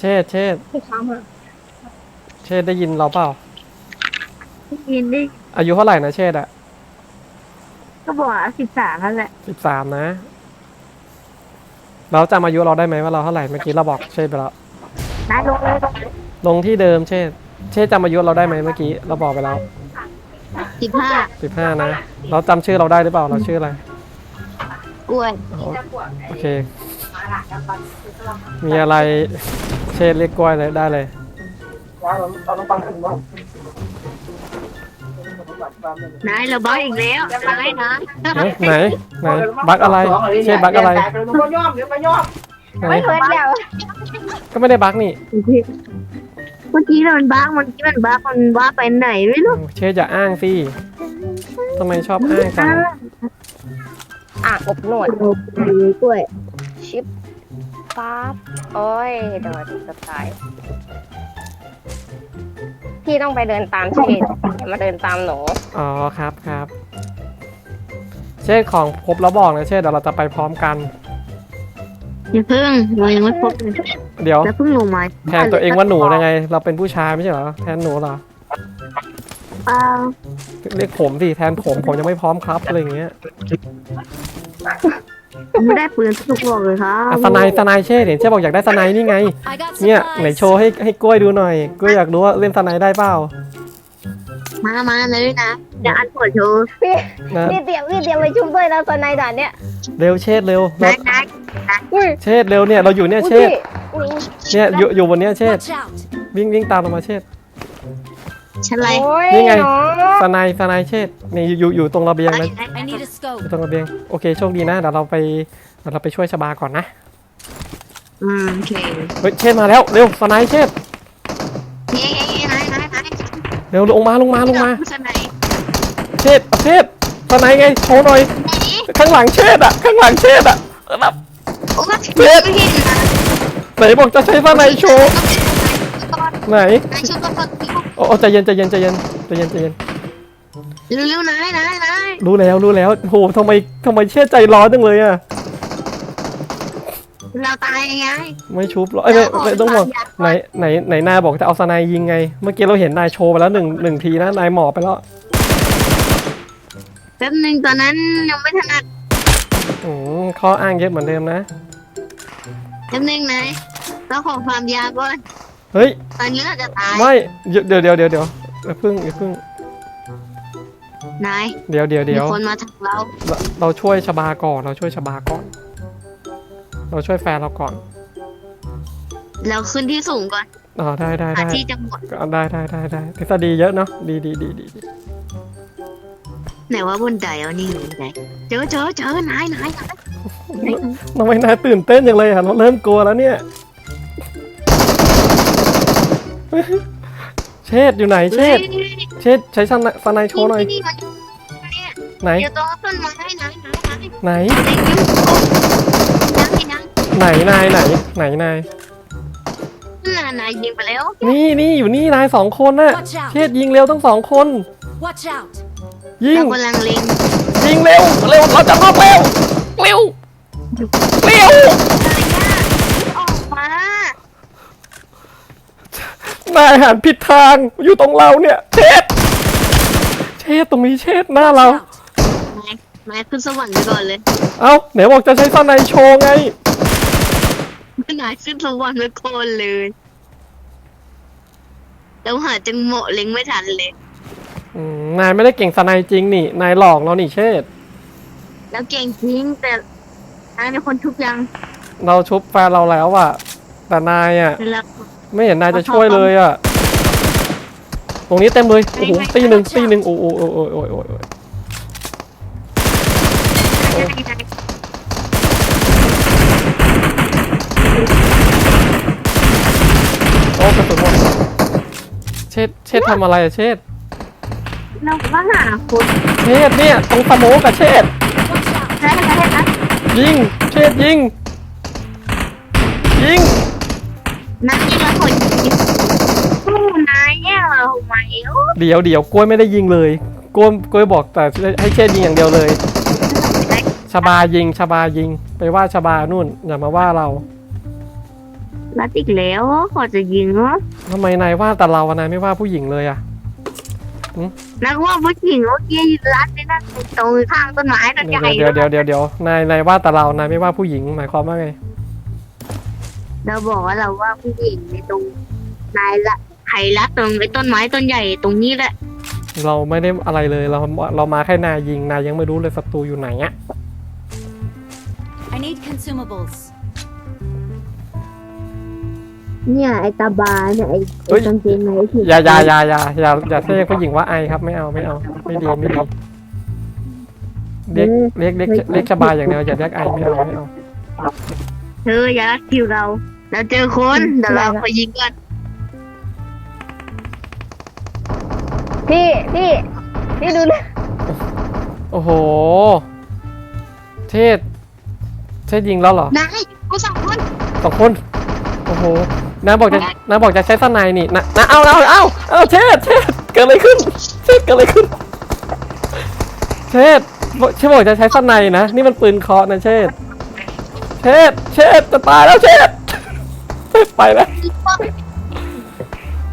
เชษเชษพี่ค้ำอะเชษได้ยินเราเปล่าได้ยินดิอายุเท่าไหร่นะเชษอะก็บอกสิบสามนั่นแหละสิบสามนะ เราจำอายุเราได้ไหมว่าเราเท่าไหร่เมื่อกี้เราบอกเชษไปแล้วนายลงเลยลงเลยลงที่เดิมเชษเชษจำอายุเราได้ไหมเมื่อกี้เราบอกไปแล้วสิบห้าสิบห้านะ เราจำชื่อเราได้หรือเปล่าเราชื่ออะไรกล้วยอ๋อโอเค มีอะไรเชษเรียกกล้วยเลยได้เลยนายเราบ้าอีกแล้วนายนะไหนไหนไหนบักอะไรเชษบักอะไรมันย่อมเดี๋ยวมันย่อมไหนไม่เหมือนเดียวก็ไม่ได้บักนี่เมื่อกี้มันบ้าเมื่อกี้มันบ้ามันบ้าไปไหนไม่รู้เชษจะอ้างสิทำไมชอบอ้างจังอะอบนวดกล้วยชิป ปั๊บโอ้ยโดนจะตายพี่ต้องไปเดินตามเชนอย่ามาเดินตามหนูอ๋อครับครับ เชษของครบแล้วบอกนะเชษเดี๋ยวเราจะไปพร้อมกัน อย่าเพิ่งเรายังไม่พบเลยเดี๋ยว แล้วเพิ่งลงมาแทนตัวเองว่าหนูยังไง เราเป็นผู้ชายไม่ใช่เหรอแทนหนูเหรอเปล่าเรียกผมสิแทนผมผมยังไม่พร้อมครับอะไรอย่างเงี้ย ผมไม่ได้ปืนทุกบอกเลยครับอะสไนด์สไนด์เช่เห็นเช่บอกอยากได้สไนด์นี่ไง I got เนี่ยไหน supplies. โชว์ให้ให้กล้วยดูหน่อยกล้วยอยากรู้ว่าเล่นสไนด์ได้เปล่ามามาเลยนะ เดี๋ยวอันปวดโชว์พี่นะพี่เตรียมพี่เตรียมไปชุบด้วยนะสไนด่านเนี้ยเร็วเชษเร็วเรานายนายอุ้ยเชษเร็วเนี่ยเราอยู่เนี่ยอุ้ยเชษพี่อุ้ยเนี่ยอยู่อยู่บนเนี้ยเชษ Watch out. วิ่งวิ่งตามเรามาเชษฉันอะไรโอ้ยนี่ไงเนาะสไนด์สไนด์เชษนี่อยู่อยู่อยู่ตรงระเบียงนะ I need a อ scope. ยู่ตรงระเบียงโอเคโชคดีนะเดี๋ยวเราไปเดี๋ยวเราไปช่วยชบาก่อนนะอืมโอเคเฮ้ยเชษมาแล้วเร็วสไนด์เชษเฮ้ยนายนายนายเร็วลงมาลงมาลงมาฉันไหนเชษเชษสไนด์ไงโชว์หน่อยข้างหลังเชษอะข้างหลังเชษอะแบบโอ้ยไม่เห็นนะไหนบอกจะใช้สไนด์โชว์ไหนนายช่วยตัวคนโอ้โอ้ใจเย็นใจเย็นใจเย็นใจเย็นใจเย็น เร็วๆนายนายนายรู้แล้วรู้แล้วโหทำไมทำไมเชื่อใจร้อนจังเลยอะเราตายไง ไม่ชุบหรอกเอ้ยไม่ไม่ต้องห่วงไหนไหนไหนนายบอกจะเอาสไนด์ยิงไง เมื่อกี้เราเห็นนายโชว์ไปแล้วหนึ่งหนึ่งทีนะนายหมอบไปแล้วแป๊บนึงตอนนั้นยังไม่ถนัดอืมข้ออ้างเยอะเหมือนเดิมนะแป๊บนึงนายเราขอความยาก่อนเฮ้ยตอนนี้เราจะตายไม่เดี๋ยวเดี๋ยวเดี๋ยวเดี๋ยวอย่าเพิ่งอย่าเพิ่ง นายเดี๋ยวเดี๋ยวมีเดี๋ยวคนมาทักเราเราเราช่วยชบาก่อนเราช่วยชบาก่อน เราช่วยแฟนเราก่อนเราขึ้นที่สูงก่อนอ๋อได้ได้หาได้ที่จะหมดก็ได้ได้ได้ได้ทฤษฎีเยอะเนาะดีดีดีดีดีไหนว่าบนไดเอานี่บนไดเจอเจอเจอนายนายนายทำไมนายตื่นเต้นอย่างเลยอะเราเริ่มกลัวแล้วเนี่ย เชษอยู่ไหนเชษเชษใช้สไนสไนโชว์หน่อยนี่มัน ไหน เดี๋ยวตรงต้นไม้นายนายนายไหนเด็กยังนายนายไหนนายไหน ไหนนาย น่ะนายยิงไปแล้วนี่นี่อยู่นี่นายสองคนน่ะ Watch เช out. ษยิงเร็วทั้งสองคน Watch out. ยิง เรากำลังเล็งยิงเร็ว เร็ว เราจะรอบเร็ว เร็ว เร็วออกมานายหันผิดทางอยู่ตรงเราเนี่ย เชษเชษตรงนี้เชษหน้าเรา Out. นายนายขึ้นสวรรค์ไปก่อนเลยเอ้าไหนบอกจะใช้สไนโชว์ไงนายขึ้นสวรรค์ไปก่อนเลยแล้วหาจังเหมาะเล็งไม่ทันเลย อืมนายไม่ได้เก่งสไนจริงนี่ นายหลอกเรานี่เชษแล้วเก่งจริงแต่นายเป็นคนทุกอย่างเราชุบแฟนเราแล้วอะแต่นายอะแล้ว ไม่เห็นนายจะช่วยเลยอะตรงนี้เต็มเลยโอ้โหตีหนึ่งตีหนึ่งโอ้โหโอ้โหโอ้โหโอ้โหโอ้โห โอ้กระสุนหมดเชษเชษทำอะไรอะเชษเราก็หาคนเชษเนี่ยตรงสโมกอะเชษ Watch out. ได้ได้ได้ยิงเชษยิง ยิงนายละคนสู้นายเนี่ยเราไหมโอ้เดี๋ยวเดี๋ยวกล้วยไม่ได้ยิงเลยกล้วยกล้วยบอกแต่ให้เชษยิงอย่างเดียวเลย ชบายิงชบายิง ไปว่าชบานู่น อย่ามาว่าเรารัดอีกแล้วขอจะยิงเหรอทำไมนายว่าแต่เราอะนายไม่ว่าผู้หญิงเลยอะนักว่าผู้หญิงเมื่อกี้รัดในนั่นตรงข้างต้นไม้ต้นใหญ่เดี๋ยวเดี๋ยวเดี๋ยวเดี๋ยวนายนายว่าแต่เรานายไม่ว่าผู้หญิงหมายความว่าไงเราบอกว่าเราว่าผู้หญิงในตรงนายละไขรัดตรงไอ้ต้นไม้ต้นใหญ่ตรงนี้แหละ เราไม่ได้อะไรเลยเราเรามาแค่นายยิงนายยังไม่รู้เลยศัตรูอยู่ไหนอะ I need consumables. เนี่ยไอ้ตาบาเนี่ยไอ้ไอ้กางเกงในที่อย่าอย่าอย่าอย่าอย่าอย่าเรียกผู้หญิงว่าไอครับไม่เอาไม่เอาไม่ดีไม่ดีเรียกเรียกเรียกเรียกชบาอย่างเดียวอย่าเรียกไอไม่เอาไม่เอาเธออย่ารัดคิวเรา เราเจอคนเดี๋ยวเราไปยิงกันพี่พี่พี่ดูนะโอ้โห เทศ เทศยิงแล้วเหรอนายกูสองคนสองคน โอ้โหน้าบอกจะน้าบอกจะใช้สไนด์นี่นะนะเอาเอาเอาเอาเทศเทศเกิดอะไรขึ้นเทศเกิดอะไรขึ้นเทศบอกเชฟบอกจะใช้สไนด์นะ นี่มันปืนเคาะนะเชษเชษเชษจะตายแล้วเชษเชษไปแล้ว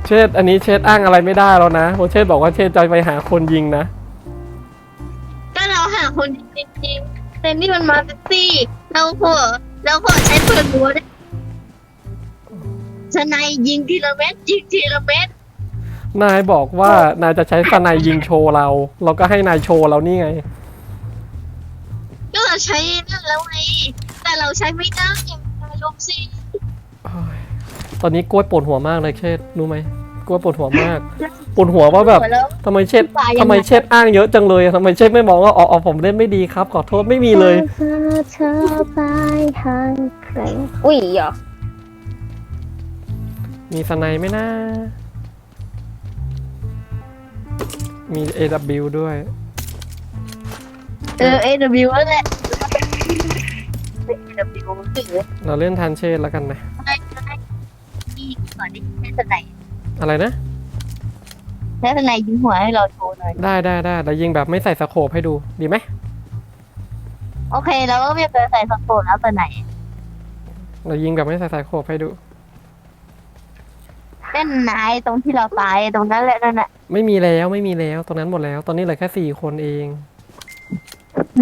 เชษอันนี้เชษอ้างอะไรไม่ได้แล้วนะเพราะเชษบอกว่าเชษจะไปหาคนยิงนะก็เราหาคนจริงๆแต่นี่มันมาแท็กซี่ เราขอเราขอใช้ปืนรัวได้สไนยยิงทีละเม็ดยิงทีละเม็ดนายบอกว่านายจะใช้สไนด์ยิงโชว์เรา เราก็ให้นายโชว์เรานี่ไง ก็เราใช้นั่นแล้วไงแต่เราใช้ไม่ได้ลมสิตอนนี้กล้วยปวดหัวมากเลยเชษรู้ไหมกล้วยปวดหัวมากปวดหัวว่าแบบแล้วทำไมเชษทำไมเชษอ้างเยอะจังเลยทำไมเชษไม่มองว่าอ๋ออ๋อผมเล่นไม่ดีครับ ขอโทษไม่มีเลย เธอเธอไปห่างไกลอุ้ยเหรอมีสไนด์ไหมนะ มี AW ด้วย เออ AW นั่นแหละ AW มันถือเราเล่นทันเชษแล้วกันนะได้ได้ที่ก่อนที่ใช้สไนยอะไรนะ ใช้สไนยยิงหัวให้เราโชว์หน่อย ได้ได้ได้แต่ยิงแบบไม่ใส่สโคปให้ดู ดีไหมโอ เคแล้วก็ไม่เคยใส่สโตนแล้วสไนยเรายิงแบบไม่ใส่สโคปให้ดู เล่นนายตรงที่เราตายตรงนั้นแหละนั่นแหละไม่มีแล้วไม่มีแล้วตรงนั้นหมดแล้ว ตอนนี้เหลือแค่สี่คนเอง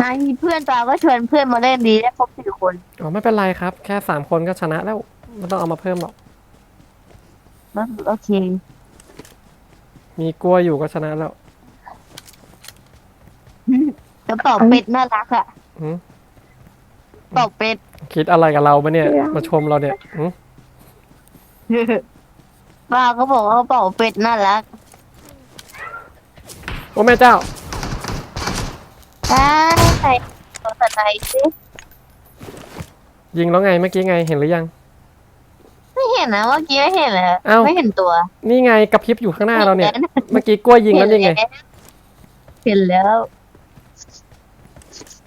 นายมีเพื่อนตาก็ชวนเพื่อนมาเล่นดีได้ครบสี่คนอ๋อไม่เป็นไรครับ แค่สามคนก็ชนะแล้วไม่ต้องเอามาเพิ่มหรอก แล้วโอเค มีกล้วยอยู่ก็ชนะแล้ว กระเป๋าเป็ดน่ารักอะ หืมกระเป๋าเป็ด คิดอะไรกับเราปะเนี่ย มาชมเราเนี่ยหืมป้าก็บอกว่ากระเป๋าเป็ดน่ารักโอ้แม่เจ้า ได้ใส่ตัวสไนยสิยิงแล้วไงเมื่อกี้ไงเห็นหรือยัง ไม่เห็นนะเมื่อกี้ไม่เห็นเลยเอ้า ไม่เห็นตัวนี่ไงกระพริบอยู่ข้างหน้าเราเนี่ย เมื่อกี้กล้วยยิงแล้วนี่ไง เห็นแล้ว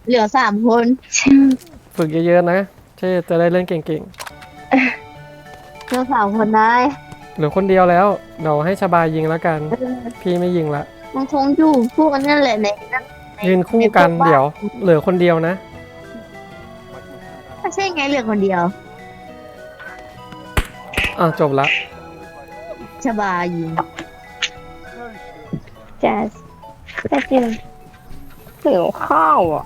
เหลือสามคนฝึกเยอะๆนะเช่จะได้เล่นเก่งเหลือสามคนได้ๆเหลือคนเดียวแล้วเดี๋ยวให้ชบายยิงแล้วกันพี่ไม่ยิงละมันคงอยู่พวกนั้นแหละในนั้นในยืนคู่กันในพวบ้าเดี๋ยว เหลือคนเดียวนะ ไม่ใช่ไงเหลือคนเดียวอะจบละชบายิง แจ๊สแจ๊สกินหิวข้าวอะ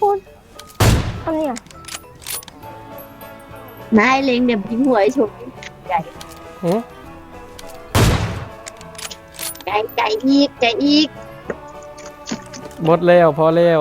คุณอันเนี้ยนายเล็งเดี๋ยวยิงหัวไอ้ชมหืมใจใจอีกใจอีกหมดแล้วพอแล้ว